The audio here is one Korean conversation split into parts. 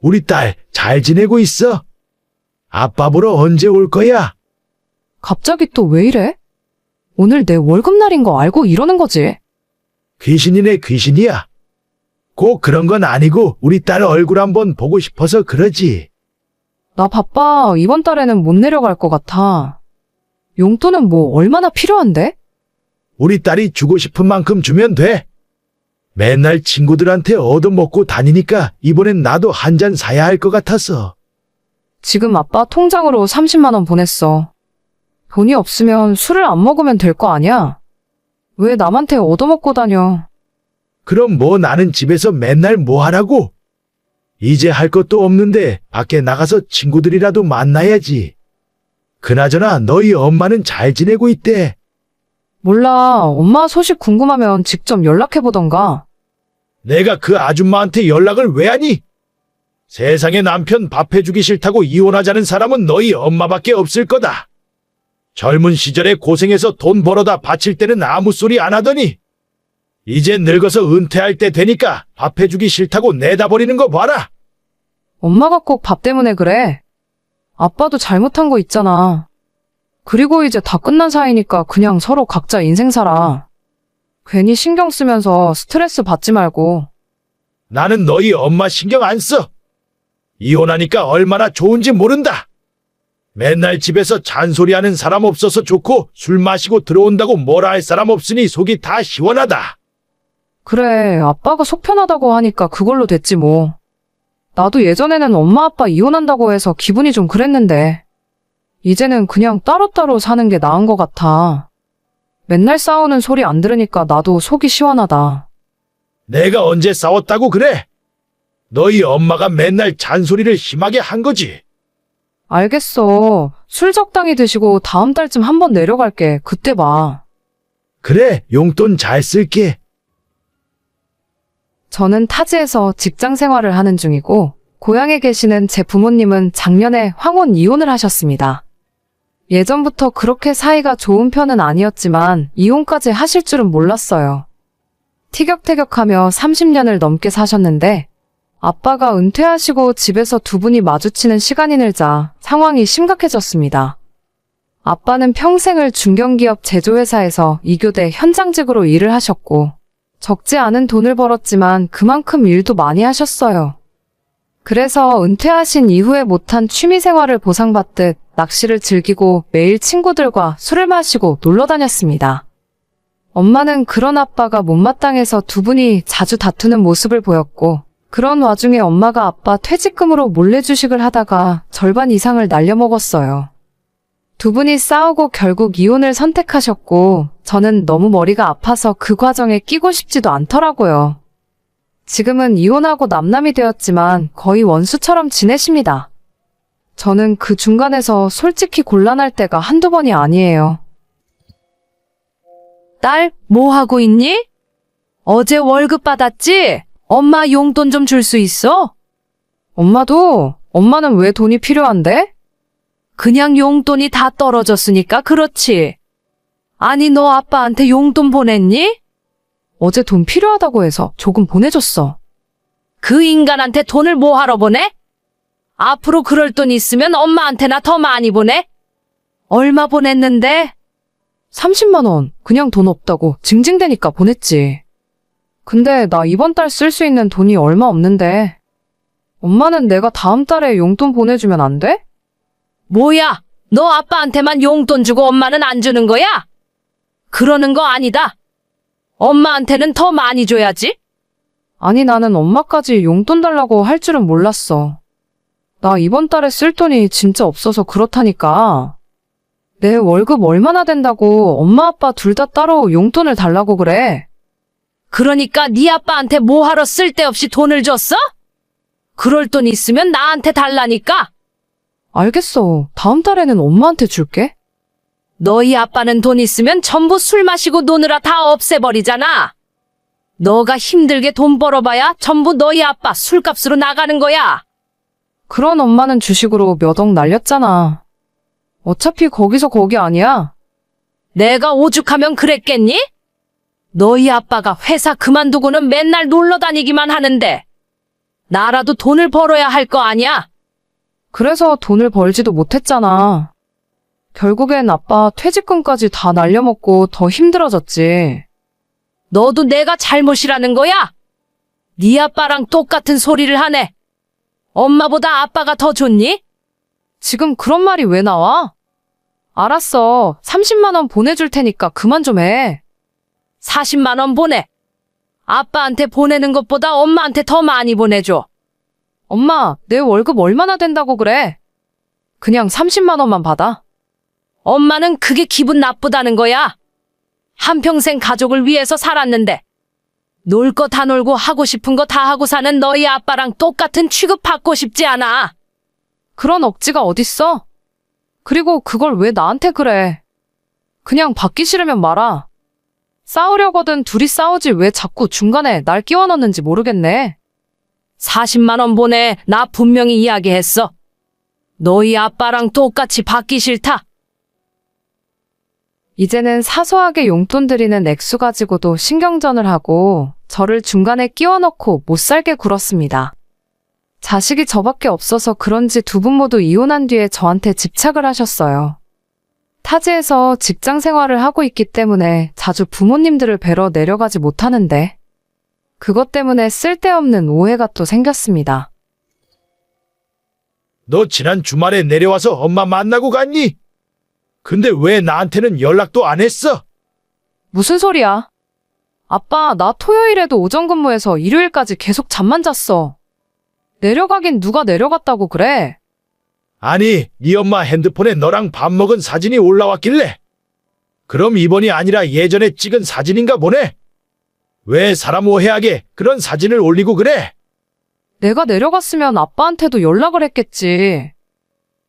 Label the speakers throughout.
Speaker 1: 우리 딸 잘 지내고 있어? 아빠 보러 언제 올 거야?
Speaker 2: 갑자기 또 왜 이래? 오늘 내 월급날인 거 알고 이러는 거지.
Speaker 1: 귀신이네 귀신이야. 꼭 그런 건 아니고 우리 딸 얼굴 한번 보고 싶어서 그러지.
Speaker 2: 나 바빠. 이번 달에는 못 내려갈 것 같아. 용돈은 뭐 얼마나 필요한데?
Speaker 1: 우리 딸이 주고 싶은 만큼 주면 돼. 맨날 친구들한테 얻어먹고 다니니까 이번엔 나도 한 잔 사야 할 것 같아서.
Speaker 2: 지금 아빠 통장으로 30만 원 보냈어. 돈이 없으면 술을 안 먹으면 될 거 아니야? 왜 남한테 얻어먹고 다녀?
Speaker 1: 그럼 뭐 나는 집에서 맨날 뭐 하라고? 이제 할 것도 없는데 밖에 나가서 친구들이라도 만나야지. 그나저나 너희 엄마는 잘 지내고 있대.
Speaker 2: 몰라. 엄마 소식 궁금하면 직접 연락해보던가.
Speaker 1: 내가 그 아줌마한테 연락을 왜 하니? 세상에 남편 밥 해주기 싫다고 이혼하자는 사람은 너희 엄마밖에 없을 거다. 젊은 시절에 고생해서 돈 벌어다 바칠 때는 아무 소리 안 하더니 이제 늙어서 은퇴할 때 되니까 밥 해주기 싫다고 내다 버리는 거 봐라.
Speaker 2: 엄마가 꼭 밥 때문에 그래. 아빠도 잘못한 거 있잖아. 그리고 이제 다 끝난 사이니까 그냥 서로 각자 인생 살아. 괜히 신경 쓰면서 스트레스 받지 말고.
Speaker 1: 나는 너희 엄마 신경 안 써. 이혼하니까 얼마나 좋은지 모른다. 맨날 집에서 잔소리하는 사람 없어서 좋고 술 마시고 들어온다고 뭐라 할 사람 없으니 속이 다 시원하다.
Speaker 2: 그래, 아빠가 속 편하다고 하니까 그걸로 됐지 뭐. 나도 예전에는 엄마 아빠 이혼한다고 해서 기분이 좀 그랬는데. 이제는 그냥 따로따로 사는 게 나은 것 같아. 맨날 싸우는 소리 안 들으니까 나도 속이 시원하다.
Speaker 1: 내가 언제 싸웠다고 그래? 너희 엄마가 맨날 잔소리를 심하게 한 거지.
Speaker 2: 알겠어. 술 적당히 드시고 다음 달쯤 한번 내려갈게. 그때 봐.
Speaker 1: 그래, 용돈 잘 쓸게.
Speaker 2: 저는 타지에서 직장 생활을 하는 중이고, 고향에 계시는 제 부모님은 작년에 황혼 이혼을 하셨습니다. 예전부터 그렇게 사이가 좋은 편은 아니었지만, 이혼까지 하실 줄은 몰랐어요. 티격태격하며 30년을 넘게 사셨는데, 아빠가 은퇴하시고 집에서 두 분이 마주치는 시간이 늘자 상황이 심각해졌습니다. 아빠는 평생을 중견기업 제조회사에서 이교대 현장직으로 일을 하셨고, 적지 않은 돈을 벌었지만 그만큼 일도 많이 하셨어요. 그래서 은퇴하신 이후에 못한 취미 생활을 보상받듯 낚시를 즐기고 매일 친구들과 술을 마시고 놀러 다녔습니다. 엄마는 그런 아빠가 못마땅해서 두 분이 자주 다투는 모습을 보였고, 그런 와중에 엄마가 아빠 퇴직금으로 몰래 주식을 하다가 절반 이상을 날려먹었어요. 두 분이 싸우고 결국 이혼을 선택하셨고, 저는 너무 머리가 아파서 그 과정에 끼고 싶지도 않더라고요. 지금은 이혼하고 남남이 되었지만 거의 원수처럼 지내십니다. 저는 그 중간에서 솔직히 곤란할 때가 한두 번이 아니에요. 딸, 뭐 하고 있니? 어제 월급 받았지? 엄마 용돈 좀 줄 수 있어? 엄마도, 엄마는 왜 돈이 필요한데? 그냥 용돈이 다 떨어졌으니까 그렇지. 아니, 너 아빠한테 용돈 보냈니? 어제 돈 필요하다고 해서 조금 보내줬어. 그 인간한테 돈을 뭐 하러 보내? 앞으로 그럴 돈 있으면 엄마한테나 더 많이 보내? 얼마 보냈는데? 30만원. 그냥 돈 없다고 징징대니까 보냈지. 근데 나 이번 달 쓸 수 있는 돈이 얼마 없는데. 엄마는 내가 다음 달에 용돈 보내주면 안 돼? 뭐야? 너 아빠한테만 용돈 주고 엄마는 안 주는 거야? 그러는 거 아니다. 엄마한테는 더 많이 줘야지. 아니, 나는 엄마까지 용돈 달라고 할 줄은 몰랐어. 나 이번 달에 쓸 돈이 진짜 없어서 그렇다니까. 내 월급 얼마나 된다고 엄마 아빠 둘 다 따로 용돈을 달라고 그래. 그러니까 네 아빠한테 뭐하러 쓸데없이 돈을 줬어? 그럴 돈 있으면 나한테 달라니까. 알겠어. 다음 달에는 엄마한테 줄게. 너희 아빠는 돈 있으면 전부 술 마시고 노느라 다 없애버리잖아. 너가 힘들게 돈 벌어봐야 전부 너희 아빠 술값으로 나가는 거야. 그런 엄마는 주식으로 몇 억 날렸잖아. 어차피 거기서 거기 아니야. 내가 오죽하면 그랬겠니? 너희 아빠가 회사 그만두고는 맨날 놀러 다니기만 하는데. 나라도 돈을 벌어야 할 거 아니야? 그래서 돈을 벌지도 못했잖아. 결국엔 아빠 퇴직금까지 다 날려먹고 더 힘들어졌지. 너도 내가 잘못이라는 거야? 네 아빠랑 똑같은 소리를 하네. 엄마보다 아빠가 더 좋니? 지금 그런 말이 왜 나와? 알았어. 30만원 보내줄 테니까 그만 좀 해. 40만원 보내. 아빠한테 보내는 것보다 엄마한테 더 많이 보내줘. 엄마, 내 월급 얼마나 된다고 그래? 그냥 30만원만 받아. 엄마는 그게 기분 나쁘다는 거야. 한평생 가족을 위해서 살았는데. 놀 거 다 놀고 하고 싶은 거 다 하고 사는 너희 아빠랑 똑같은 취급 받고 싶지 않아. 그런 억지가 어딨어? 그리고 그걸 왜 나한테 그래? 그냥 받기 싫으면 말아. 싸우려거든 둘이 싸우지 왜 자꾸 중간에 날 끼워 넣는지 모르겠네. 40만 원 보내. 나 분명히 이야기했어. 너희 아빠랑 똑같이 받기 싫다. 이제는 사소하게 용돈 드리는 액수 가지고도 신경전을 하고 저를 중간에 끼워 넣고 못 살게 굴었습니다. 자식이 저밖에 없어서 그런지 두 분 모두 이혼한 뒤에 저한테 집착을 하셨어요. 타지에서 직장 생활을 하고 있기 때문에 자주 부모님들을 뵈러 내려가지 못하는데 그것 때문에 쓸데없는 오해가 또 생겼습니다.
Speaker 1: 너 지난 주말에 내려와서 엄마 만나고 갔니? 근데 왜 나한테는 연락도 안 했어?
Speaker 2: 무슨 소리야? 아빠, 나 토요일에도 오전 근무해서 일요일까지 계속 잠만 잤어. 내려가긴 누가 내려갔다고 그래?
Speaker 1: 아니, 네 엄마 핸드폰에 너랑 밥 먹은 사진이 올라왔길래. 그럼 이번이 아니라 예전에 찍은 사진인가 보네. 왜 사람 오해하게 그런 사진을 올리고 그래?
Speaker 2: 내가 내려갔으면 아빠한테도 연락을 했겠지.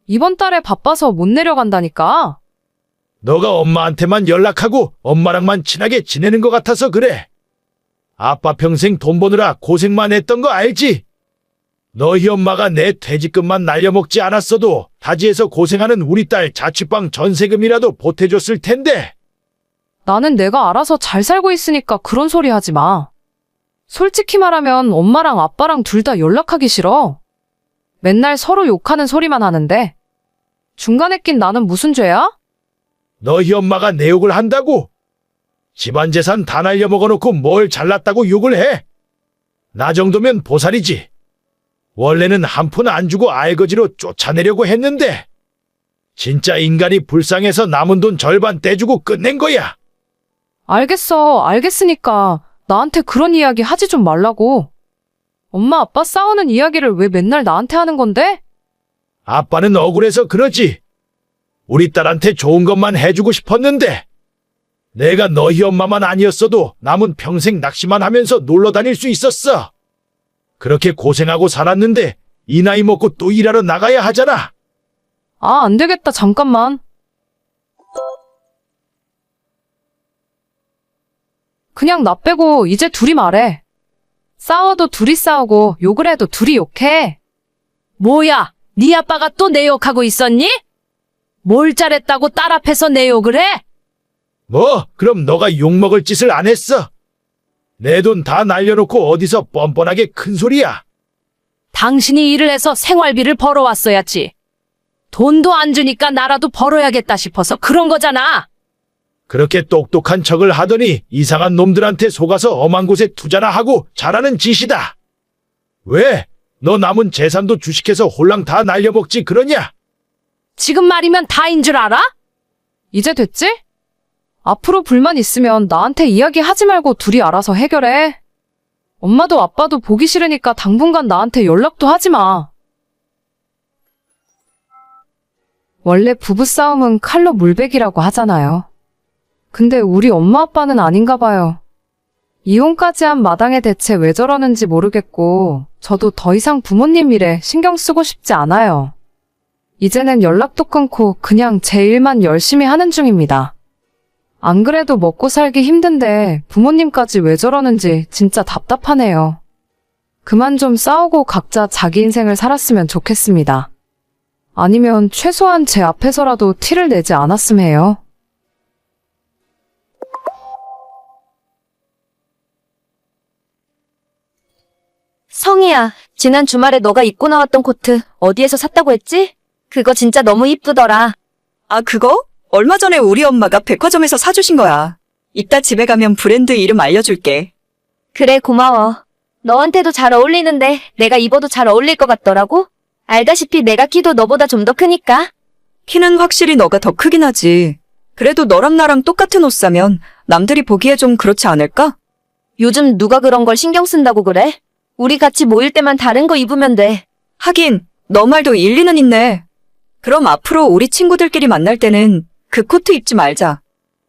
Speaker 2: 이번 달에 바빠서 못 내려간다니까.
Speaker 1: 너가 엄마한테만 연락하고 엄마랑만 친하게 지내는 것 같아서 그래. 아빠 평생 돈 버느라 고생만 했던 거 알지? 너희 엄마가 내 퇴직금만 날려먹지 않았어도 타지에서 고생하는 우리 딸 자취방 전세금이라도 보태줬을 텐데.
Speaker 2: 나는 내가 알아서 잘 살고 있으니까 그런 소리 하지 마. 솔직히 말하면 엄마랑 아빠랑 둘 다 연락하기 싫어. 맨날 서로 욕하는 소리만 하는데. 중간에 낀 나는 무슨 죄야?
Speaker 1: 너희 엄마가 내 욕을 한다고? 집안 재산 다 날려 먹어놓고 뭘 잘났다고 욕을 해? 나 정도면 보살이지. 원래는 한 푼 안 주고 알거지로 쫓아내려고 했는데. 진짜 인간이 불쌍해서 남은 돈 절반 떼주고 끝낸 거야.
Speaker 2: 알겠어, 알겠으니까 나한테 그런 이야기 하지 좀 말라고. 엄마 아빠 싸우는 이야기를 왜 맨날 나한테 하는 건데?
Speaker 1: 아빠는 억울해서 그러지. 우리 딸한테 좋은 것만 해주고 싶었는데. 내가 너희 엄마만 아니었어도 남은 평생 낚시만 하면서 놀러 다닐 수 있었어. 그렇게 고생하고 살았는데 이 나이 먹고 또 일하러 나가야 하잖아.
Speaker 2: 아, 안 되겠다, 잠깐만. 그냥 나 빼고 이제 둘이 말해. 싸워도 둘이 싸우고 욕을 해도 둘이 욕해. 뭐야, 네 아빠가 또 내 욕하고 있었니? 뭘 잘했다고 딸 앞에서 내 욕을 해?
Speaker 1: 뭐, 그럼 너가 욕먹을 짓을 안 했어? 내 돈 다 날려놓고 어디서 뻔뻔하게 큰 소리야.
Speaker 2: 당신이 일을 해서 생활비를 벌어왔어야지. 돈도 안 주니까 나라도 벌어야겠다 싶어서 그런 거잖아.
Speaker 1: 그렇게 똑똑한 척을 하더니 이상한 놈들한테 속아서 엄한 곳에 투자나 하고 잘하는 짓이다. 왜? 너 남은 재산도 주식해서 홀랑 다 날려먹지 그러냐?
Speaker 2: 지금 말이면 다인 줄 알아? 이제 됐지? 앞으로 불만 있으면 나한테 이야기하지 말고 둘이 알아서 해결해. 엄마도 아빠도 보기 싫으니까 당분간 나한테 연락도 하지 마. 원래 부부싸움은 칼로 물베기라고 하잖아요. 근데 우리 엄마 아빠는 아닌가 봐요. 이혼까지 한 마당에 대체 왜 저러는지 모르겠고, 저도 더 이상 부모님 일에 신경 쓰고 싶지 않아요. 이제는 연락도 끊고 그냥 제 일만 열심히 하는 중입니다. 안 그래도 먹고 살기 힘든데 부모님까지 왜 저러는지 진짜 답답하네요. 그만 좀 싸우고 각자 자기 인생을 살았으면 좋겠습니다. 아니면 최소한 제 앞에서라도 티를 내지 않았음 해요.
Speaker 3: 성희야, 지난 주말에 너가 입고 나왔던 코트 어디에서 샀다고 했지? 그거 진짜 너무 이쁘더라.
Speaker 4: 아, 그거? 얼마 전에 우리 엄마가 백화점에서 사주신 거야. 이따 집에 가면 브랜드 이름 알려줄게.
Speaker 3: 그래, 고마워. 너한테도 잘 어울리는데 내가 입어도 잘 어울릴 것 같더라고? 알다시피 내가 키도 너보다 좀 더 크니까.
Speaker 4: 키는 확실히 너가 더 크긴 하지. 그래도 너랑 나랑 똑같은 옷 사면 남들이 보기에 좀 그렇지 않을까?
Speaker 3: 요즘 누가 그런 걸 신경 쓴다고 그래? 우리 같이 모일 때만 다른 거 입으면 돼.
Speaker 4: 하긴, 너 말도 일리는 있네. 그럼 앞으로 우리 친구들끼리 만날 때는 그 코트 입지 말자.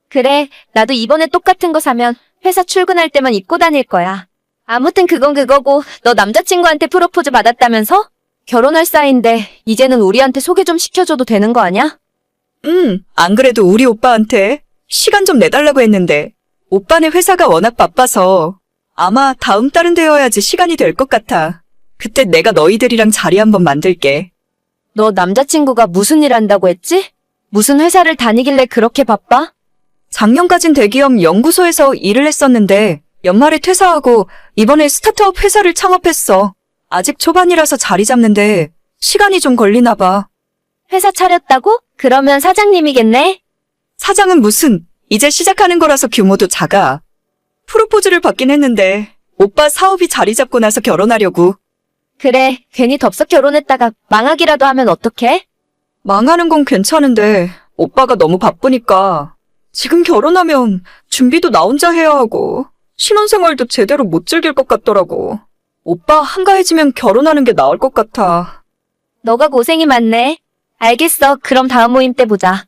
Speaker 3: 그래, 나도 이번에 똑같은 거 사면 회사 출근할 때만 입고 다닐 거야. 아무튼 그건 그거고, 너 남자친구한테 프로포즈 받았다면서? 결혼할 사이인데, 이제는 우리한테 소개 좀 시켜줘도 되는 거 아냐?
Speaker 4: 응, 안 그래도 우리 오빠한테 시간 좀 내달라고 했는데, 오빠네 회사가 워낙 바빠서 아마 다음 달은 되어야지 시간이 될 것 같아. 그때 내가 너희들이랑 자리 한번 만들게.
Speaker 3: 너 남자친구가 무슨 일 한다고 했지? 무슨 회사를 다니길래 그렇게 바빠?
Speaker 4: 작년까진 대기업 연구소에서 일을 했었는데 연말에 퇴사하고 이번에 스타트업 회사를 창업했어. 아직 초반이라서 자리 잡는데 시간이 좀 걸리나 봐.
Speaker 3: 회사 차렸다고? 그러면 사장님이겠네?
Speaker 4: 사장은 무슨 이제 시작하는 거라서 규모도 작아. 프로포즈를 받긴 했는데 오빠 사업이 자리 잡고 나서 결혼하려고.
Speaker 3: 그래, 괜히 덥석 결혼했다가 망하기라도 하면 어떡해?
Speaker 4: 망하는 건 괜찮은데 오빠가 너무 바쁘니까 지금 결혼하면 준비도 나 혼자 해야 하고 신혼생활도 제대로 못 즐길 것 같더라고. 오빠 한가해지면 결혼하는 게 나을 것 같아.
Speaker 3: 너가 고생이 많네. 알겠어. 그럼 다음 모임 때 보자.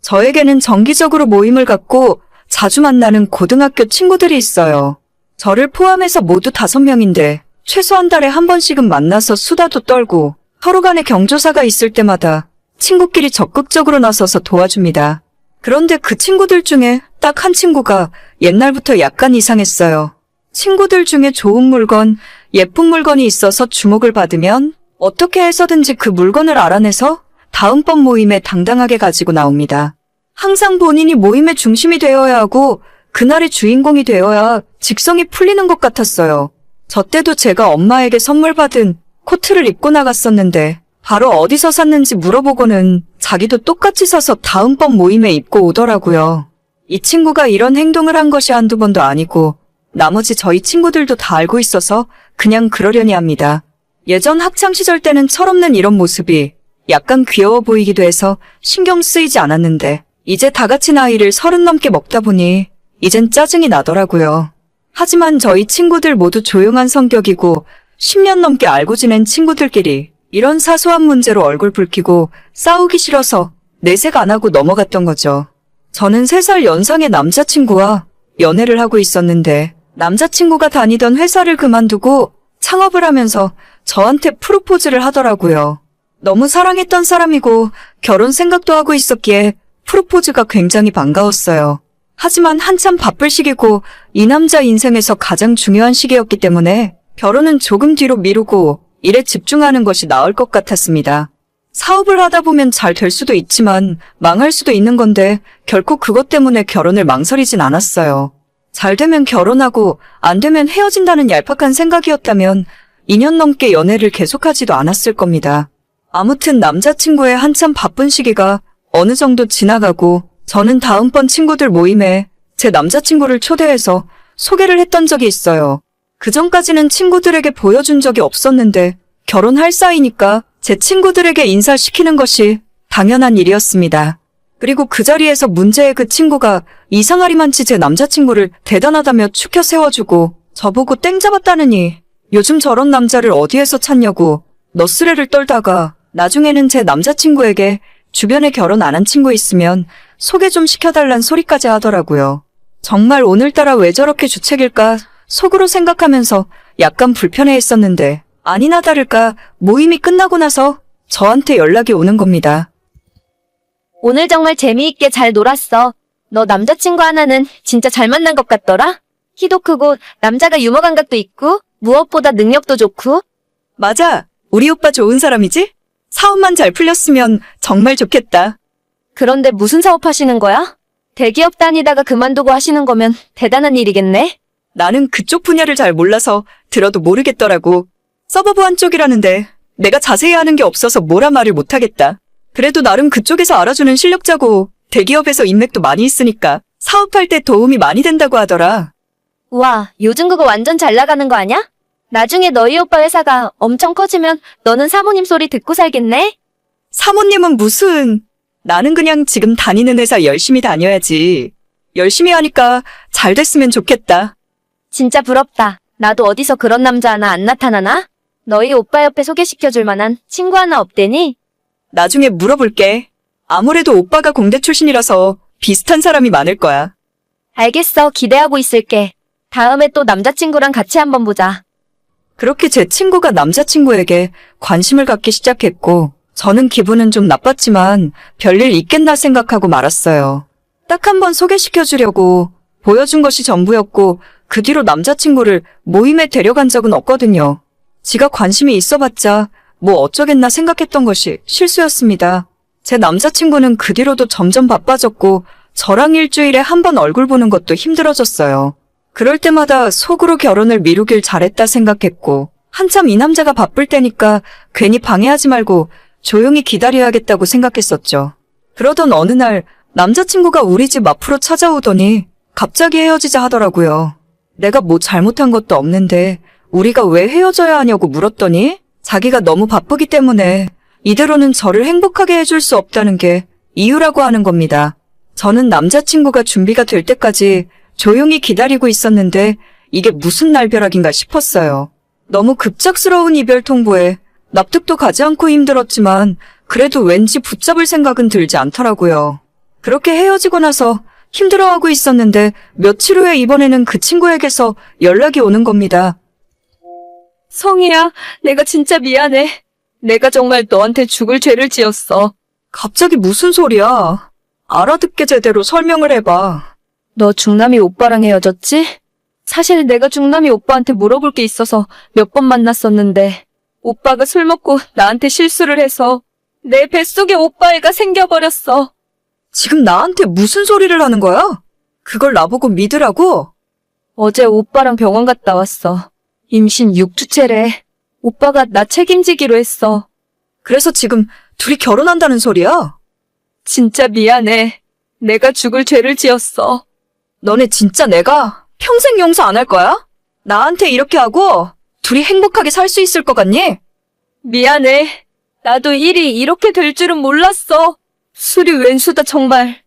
Speaker 4: 저에게는 정기적으로 모임을 갖고 자주 만나는 고등학교 친구들이 있어요. 저를 포함해서 모두 다섯 명인데 최소 한 달에 한 번씩은 만나서 수다도 떨고 서로 간에 경조사가 있을 때마다 친구끼리 적극적으로 나서서 도와줍니다. 그런데 그 친구들 중에 딱 한 친구가 옛날부터 약간 이상했어요. 친구들 중에 좋은 물건, 예쁜 물건이 있어서 주목을 받으면 어떻게 해서든지 그 물건을 알아내서 다음번 모임에 당당하게 가지고 나옵니다. 항상 본인이 모임의 중심이 되어야 하고 그날의 주인공이 되어야 직성이 풀리는 것 같았어요. 저 때도 제가 엄마에게 선물 받은 코트를 입고 나갔었는데 바로 어디서 샀는지 물어보고는 자기도 똑같이 사서 다음번 모임에 입고 오더라고요. 이 친구가 이런 행동을 한 것이 한두 번도 아니고 나머지 저희 친구들도 다 알고 있어서 그냥 그러려니 합니다. 예전 학창시절 때는 철없는 이런 모습이 약간 귀여워 보이기도 해서 신경 쓰이지 않았는데 이제 다 같이 나이를 서른 넘게 먹다 보니 이젠 짜증이 나더라고요. 하지만 저희 친구들 모두 조용한 성격이고 10년 넘게 알고 지낸 친구들끼리 이런 사소한 문제로 얼굴 붉히고 싸우기 싫어서 내색 안 하고 넘어갔던 거죠. 저는 3살 연상의 남자친구와 연애를 하고 있었는데 남자친구가 다니던 회사를 그만두고 창업을 하면서 저한테 프로포즈를 하더라고요. 너무 사랑했던 사람이고 결혼 생각도 하고 있었기에 프로포즈가 굉장히 반가웠어요. 하지만 한참 바쁠 시기고 이 남자 인생에서 가장 중요한 시기였기 때문에 결혼은 조금 뒤로 미루고 일에 집중하는 것이 나을 것 같았습니다. 사업을 하다 보면 잘 될 수도 있지만 망할 수도 있는 건데 결코 그것 때문에 결혼을 망설이진 않았어요. 잘 되면 결혼하고 안 되면 헤어진다는 얄팍한 생각이었다면 2년 넘게 연애를 계속하지도 않았을 겁니다. 아무튼 남자친구의 한참 바쁜 시기가 어느 정도 지나가고 저는 다음번 친구들 모임에 제 남자친구를 초대해서 소개를 했던 적이 있어요. 그 전까지는 친구들에게 보여준 적이 없었는데 결혼할 사이니까 제 친구들에게 인사시키는 것이 당연한 일이었습니다. 그리고 그 자리에서 문제의 그 친구가 이상하리만치 제 남자친구를 대단하다며 추켜 세워주고 저보고 땡 잡았다느니 요즘 저런 남자를 어디에서 찾냐고 너스레를 떨다가 나중에는 제 남자친구에게 주변에 결혼 안 한 친구 있으면 소개 좀 시켜달란 소리까지 하더라고요. 정말 오늘따라 왜 저렇게 주책일까 속으로 생각하면서 약간 불편해 했었는데 아니나 다를까 모임이 끝나고 나서 저한테 연락이 오는 겁니다.
Speaker 3: 오늘 정말 재미있게 잘 놀았어. 너 남자친구 하나는 진짜 잘 만난 것 같더라? 키도 크고 남자가 유머 감각도 있고 무엇보다 능력도 좋고
Speaker 4: 맞아. 우리 오빠 좋은 사람이지? 사업만 잘 풀렸으면 정말 좋겠다.
Speaker 3: 그런데 무슨 사업 하시는 거야? 대기업 다니다가 그만두고 하시는 거면 대단한 일이겠네?
Speaker 4: 나는 그쪽 분야를 잘 몰라서 들어도 모르겠더라고. 서버 보안 쪽이라는데 내가 자세히 하는 게 없어서 뭐라 말을 못하겠다. 그래도 나름 그쪽에서 알아주는 실력자고 대기업에서 인맥도 많이 있으니까 사업할 때 도움이 많이 된다고 하더라.
Speaker 3: 우와, 요즘 그거 완전 잘 나가는 거 아냐? 나중에 너희 오빠 회사가 엄청 커지면 너는 사모님 소리 듣고 살겠네?
Speaker 4: 사모님은 무슨 나는 그냥 지금 다니는 회사 열심히 다녀야지. 열심히 하니까 잘 됐으면 좋겠다.
Speaker 3: 진짜 부럽다. 나도 어디서 그런 남자 하나 안 나타나나? 너희 오빠 옆에 소개시켜줄 만한 친구 하나 없대니?
Speaker 4: 나중에 물어볼게. 아무래도 오빠가 공대 출신이라서 비슷한 사람이 많을 거야.
Speaker 3: 알겠어. 기대하고 있을게. 다음에 또 남자친구랑 같이 한번 보자.
Speaker 4: 그렇게 제 친구가 남자친구에게 관심을 갖기 시작했고, 저는 기분은 좀 나빴지만 별일 있겠나 생각하고 말았어요. 딱 한 번 소개시켜주려고 보여준 것이 전부였고, 그 뒤로 남자친구를 모임에 데려간 적은 없거든요. 지가 관심이 있어봤자 뭐 어쩌겠나 생각했던 것이 실수였습니다. 제 남자친구는 그 뒤로도 점점 바빠졌고, 저랑 일주일에 한 번 얼굴 보는 것도 힘들어졌어요. 그럴 때마다 속으로 결혼을 미루길 잘했다 생각했고, 한참 이 남자가 바쁠 때니까 괜히 방해하지 말고 조용히 기다려야겠다고 생각했었죠. 그러던 어느 날 남자친구가 우리 집 앞으로 찾아오더니 갑자기 헤어지자 하더라고요. 내가 뭐 잘못한 것도 없는데 우리가 왜 헤어져야 하냐고 물었더니 자기가 너무 바쁘기 때문에 이대로는 저를 행복하게 해줄 수 없다는 게 이유라고 하는 겁니다. 저는 남자친구가 준비가 될 때까지 조용히 기다리고 있었는데 이게 무슨 날벼락인가 싶었어요. 너무 급작스러운 이별 통보에 납득도 가지 않고 힘들었지만 그래도 왠지 붙잡을 생각은 들지 않더라고요. 그렇게 헤어지고 나서 힘들어하고 있었는데 며칠 후에 이번에는 그 친구에게서 연락이 오는 겁니다.
Speaker 3: 성희야, 내가 진짜 미안해. 내가 정말 너한테 죽을 죄를 지었어.
Speaker 4: 갑자기 무슨 소리야? 알아듣게 제대로 설명을 해봐.
Speaker 3: 너 중남이 오빠랑 헤어졌지? 사실 내가 중남이 오빠한테 물어볼 게 있어서 몇 번 만났었는데 오빠가 술 먹고 나한테 실수를 해서 내 뱃속에 오빠 애가 생겨버렸어.
Speaker 4: 지금 나한테 무슨 소리를 하는 거야? 그걸 나보고 믿으라고?
Speaker 3: 어제 오빠랑 병원 갔다 왔어. 임신 6주째래. 오빠가 나 책임지기로 했어.
Speaker 4: 그래서 지금 둘이 결혼한다는 소리야?
Speaker 3: 진짜 미안해. 내가 죽을 죄를 지었어.
Speaker 4: 너네 진짜 내가 평생 용서 안 할 거야? 나한테 이렇게 하고 둘이 행복하게 살 수 있을 것 같니?
Speaker 3: 미안해. 나도 일이 이렇게 될 줄은 몰랐어. 술이 웬수다 정말.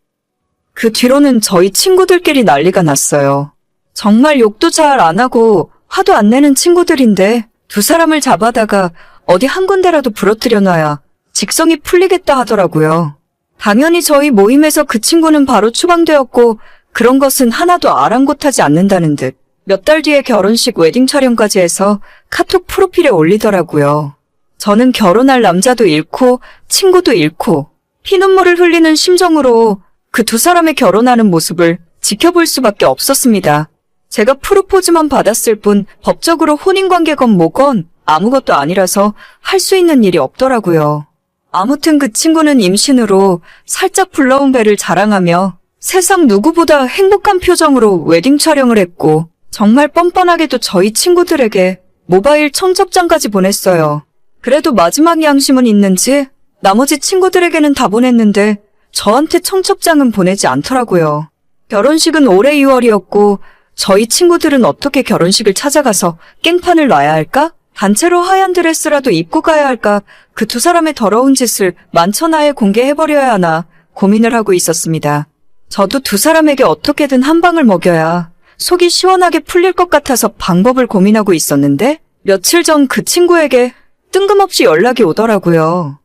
Speaker 4: 그 뒤로는 저희 친구들끼리 난리가 났어요. 정말 욕도 잘 안 하고 화도 안 내는 친구들인데 두 사람을 잡아다가 어디 한 군데라도 부러뜨려 놔야 직성이 풀리겠다 하더라고요. 당연히 저희 모임에서 그 친구는 바로 추방되었고 그런 것은 하나도 아랑곳하지 않는다는 듯 몇 달 뒤에 결혼식 웨딩 촬영까지 해서 카톡 프로필에 올리더라고요. 저는 결혼할 남자도 잃고 친구도 잃고 피눈물을 흘리는 심정으로 그 두 사람의 결혼하는 모습을 지켜볼 수밖에 없었습니다. 제가 프로포즈만 받았을 뿐 법적으로 혼인관계건 뭐건 아무것도 아니라서 할 수 있는 일이 없더라고요. 아무튼 그 친구는 임신으로 살짝 불러온 배를 자랑하며 세상 누구보다 행복한 표정으로 웨딩 촬영을 했고 정말 뻔뻔하게도 저희 친구들에게 모바일 청첩장까지 보냈어요. 그래도 마지막 양심은 있는지 나머지 친구들에게는 다 보냈는데 저한테 청첩장은 보내지 않더라고요. 결혼식은 올해 2월이었고 저희 친구들은 어떻게 결혼식을 찾아가서 깽판을 놔야 할까? 단체로 하얀 드레스라도 입고 가야 할까? 그 두 사람의 더러운 짓을 만천하에 공개해버려야 하나 고민을 하고 있었습니다. 저도 두 사람에게 어떻게든 한 방을 먹여야 속이 시원하게 풀릴 것 같아서 방법을 고민하고 있었는데 며칠 전 그 친구에게 뜬금없이 연락이 오더라고요.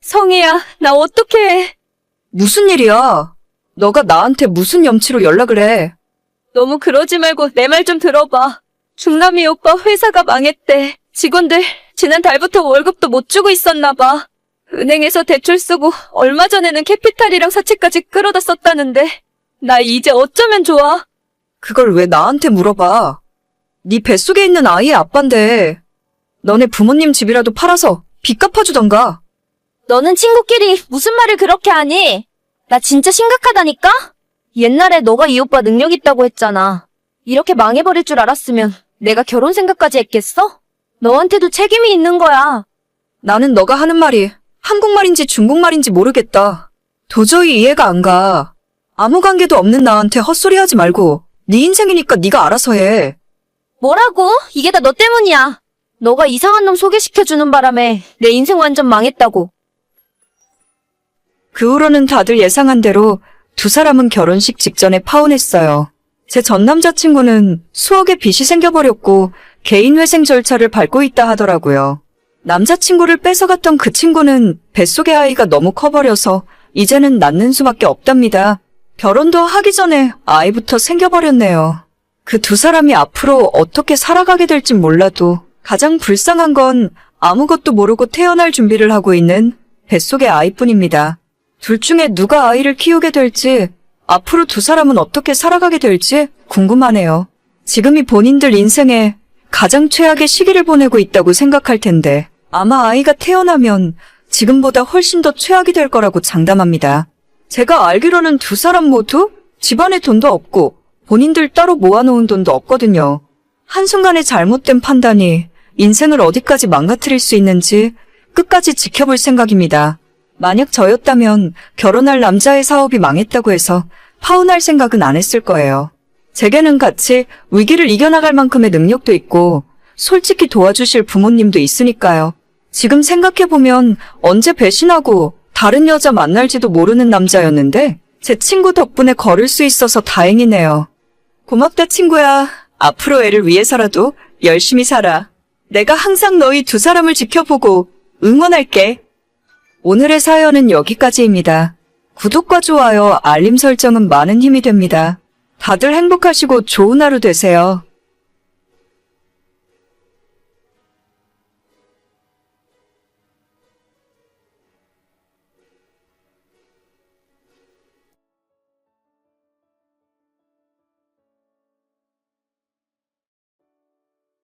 Speaker 3: 성희야, 나 어떡해.
Speaker 4: 무슨 일이야? 너가 나한테 무슨 염치로 연락을 해?
Speaker 3: 너무 그러지 말고 내 말 좀 들어봐. 중남이 오빠 회사가 망했대. 직원들 지난 달부터 월급도 못 주고 있었나 봐. 은행에서 대출 쓰고 얼마 전에는 캐피탈이랑 사채까지 끌어다 썼다는데 나 이제 어쩌면 좋아?
Speaker 4: 그걸 왜 나한테 물어봐? 네 뱃속에 있는 아이의 아빠인데 너네 부모님 집이라도 팔아서 빚 갚아주던가.
Speaker 3: 너는 친구끼리 무슨 말을 그렇게 하니? 나 진짜 심각하다니까? 옛날에 너가 이 오빠 능력 있다고 했잖아. 이렇게 망해버릴 줄 알았으면 내가 결혼 생각까지 했겠어? 너한테도 책임이 있는 거야.
Speaker 4: 나는 너가 하는 말이 한국말인지 중국말인지 모르겠다. 도저히 이해가 안 가. 아무 관계도 없는 나한테 헛소리 하지 말고 네 인생이니까 네가 알아서 해.
Speaker 3: 뭐라고? 이게 다 너 때문이야. 너가 이상한 놈 소개시켜주는 바람에 내 인생 완전 망했다고.
Speaker 4: 그 후로는 다들 예상한 대로 두 사람은 결혼식 직전에 파혼했어요. 제 전 남자친구는 수억의 빚이 생겨버렸고 개인 회생 절차를 밟고 있다 하더라고요. 남자친구를 뺏어갔던 그 친구는 뱃속의 아이가 너무 커버려서 이제는 낳는 수밖에 없답니다. 결혼도 하기 전에 아이부터 생겨버렸네요. 그 두 사람이 앞으로 어떻게 살아가게 될진 몰라도 가장 불쌍한 건 아무것도 모르고 태어날 준비를 하고 있는 뱃속의 아이뿐입니다. 둘 중에 누가 아이를 키우게 될지, 앞으로 두 사람은 어떻게 살아가게 될지 궁금하네요. 지금이 본인들 인생에 가장 최악의 시기를 보내고 있다고 생각할 텐데, 아마 아이가 태어나면 지금보다 훨씬 더 최악이 될 거라고 장담합니다. 제가 알기로는 두 사람 모두 집안에 돈도 없고 본인들 따로 모아놓은 돈도 없거든요. 한순간의 잘못된 판단이 인생을 어디까지 망가뜨릴 수 있는지 끝까지 지켜볼 생각입니다. 만약 저였다면 결혼할 남자의 사업이 망했다고 해서 파혼할 생각은 안 했을 거예요. 제게는 같이 위기를 이겨나갈 만큼의 능력도 있고 솔직히 도와주실 부모님도 있으니까요. 지금 생각해보면 언제 배신하고 다른 여자 만날지도 모르는 남자였는데 제 친구 덕분에 걸을 수 있어서 다행이네요. 고맙다 친구야. 앞으로 애를 위해서라도 열심히 살아. 내가 항상 너희 두 사람을 지켜보고 응원할게. 오늘의 사연은 여기까지입니다. 구독과 좋아요, 알림 설정은 많은 힘이 됩니다. 다들 행복하시고 좋은 하루 되세요.